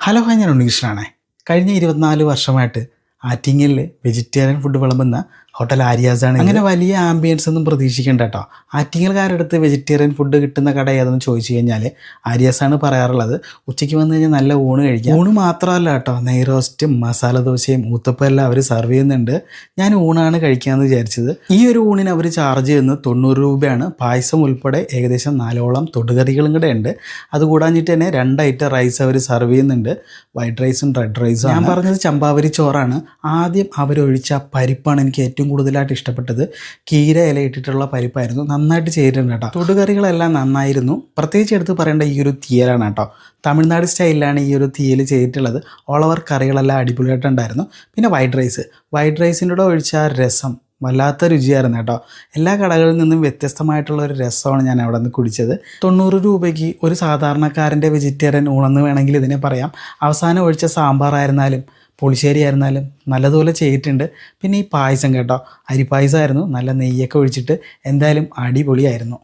Hello hi ഞാൻ ഉണ്ണികൃഷ്ണനാണേ. കഴിഞ്ഞ ഇരുപത്തിനാല് വർഷമായിട്ട് ആറ്റിങ്ങലിൽ വെജിറ്റേറിയൻ ഫുഡ് വിളമ്പുന്ന ഹോട്ടൽ ആര്യാസ് ആണ്. അങ്ങനെ വലിയ ആംബിയൻസ് ഒന്നും പ്രതീക്ഷിക്കേണ്ട കേട്ടോ. ആറ്റിങ്ങൽക്കാരുടെ അടുത്ത് വെജിറ്റേറിയൻ ഫുഡ് കിട്ടുന്ന കട ഏതെന്ന് ചോദിച്ചു കഴിഞ്ഞാൽ ആര്യാസ് ആണ് പറയാറുള്ളത്. ഉച്ചയ്ക്ക് വന്നു കഴിഞ്ഞാൽ നല്ല ഊണ് കഴിക്കാം. ഊണ് മാത്രമല്ല കേട്ടോ. നെയ് റോസ്റ്റും മസാല ദോശയും ഊത്തപ്പം എല്ലാം അവർ സെർവ് ചെയ്യുന്നുണ്ട്. ഞാൻ ഊണാണ് കഴിക്കാമെന്ന് വിചാരിച്ചത്. ഈ ഒരു ഊണിന് അവർ ചാർജ് ചെയ്യുന്നത് തൊണ്ണൂറ് രൂപയാണ്. പായസം ഉൾപ്പെടെ ഏകദേശം നാലോളം തൊടുകറികളും കൂടെ ഉണ്ട്. അത് കൂടാഞ്ഞിട്ട് തന്നെ രണ്ടായിട്ട് റൈസ് അവർ സെർവ് ചെയ്യുന്നുണ്ട്. വൈറ്റ് റൈസും റെഡ് റൈസും ഞാൻ പറഞ്ഞത് ചമ്പാവരി ചോറാണ്. ആദ്യം അവരൊഴിച്ച പരിപ്പാണ് എനിക്ക് ഏറ്റവും കൂടുതലായിട്ട് ഇഷ്ടപ്പെട്ടത് കീര ഇല ഇട്ടിട്ടുള്ള പരിപ്പായിരുന്നു. നന്നായിട്ട് ചെയ്തിട്ടുണ്ട് കേട്ടോ. തൊടുകറികളെല്ലാം നന്നായിരുന്നു. പ്രത്യേകിച്ച് എടുത്ത് പറയേണ്ട ഈ ഒരു തീയലാണ് കേട്ടോ. തമിഴ്നാട് സ്റ്റൈലിലാണ് ഈ ഒരു തീയൽ ചെയ്തിട്ടുള്ളത്. ഓൾ ഓവർ കറികളെല്ലാം അടിപൊളിയായിട്ടുണ്ടായിരുന്നു. പിന്നെ വൈറ്റ് റൈസ് വൈറ്റ് റൈസിന്റെ കൂടെ ഒഴിച്ച രസം വല്ലാത്ത രുചിയായിരുന്നു കേട്ടോ. എല്ലാ കടകളിൽ നിന്നും വ്യത്യസ്തമായിട്ടുള്ള ഒരു രസമാണ് ഞാൻ അവിടെ നിന്ന് കുടിച്ചത്. തൊണ്ണൂറ് രൂപയ്ക്ക് ഒരു സാധാരണക്കാരന്റെ വെജിറ്റേറിയൻ ഊണെന്ന് വേണമെങ്കിൽ ഇതിനെ പറയാം. അവസാനം ഒഴിച്ച സാമ്പാറായിരുന്നാലും പുളിശ്ശേരി ആയിരുന്നാലും നല്ലതുപോലെ ചെയ്തിട്ടുണ്ട്. പിന്നെ ഈ പായസം കേട്ടോ. അരിപ്പായസമായിരുന്നു നല്ല നെയ്യൊക്കെ ഒഴിച്ചിട്ട് എന്തായാലും അടിപൊളിയായിരുന്നു.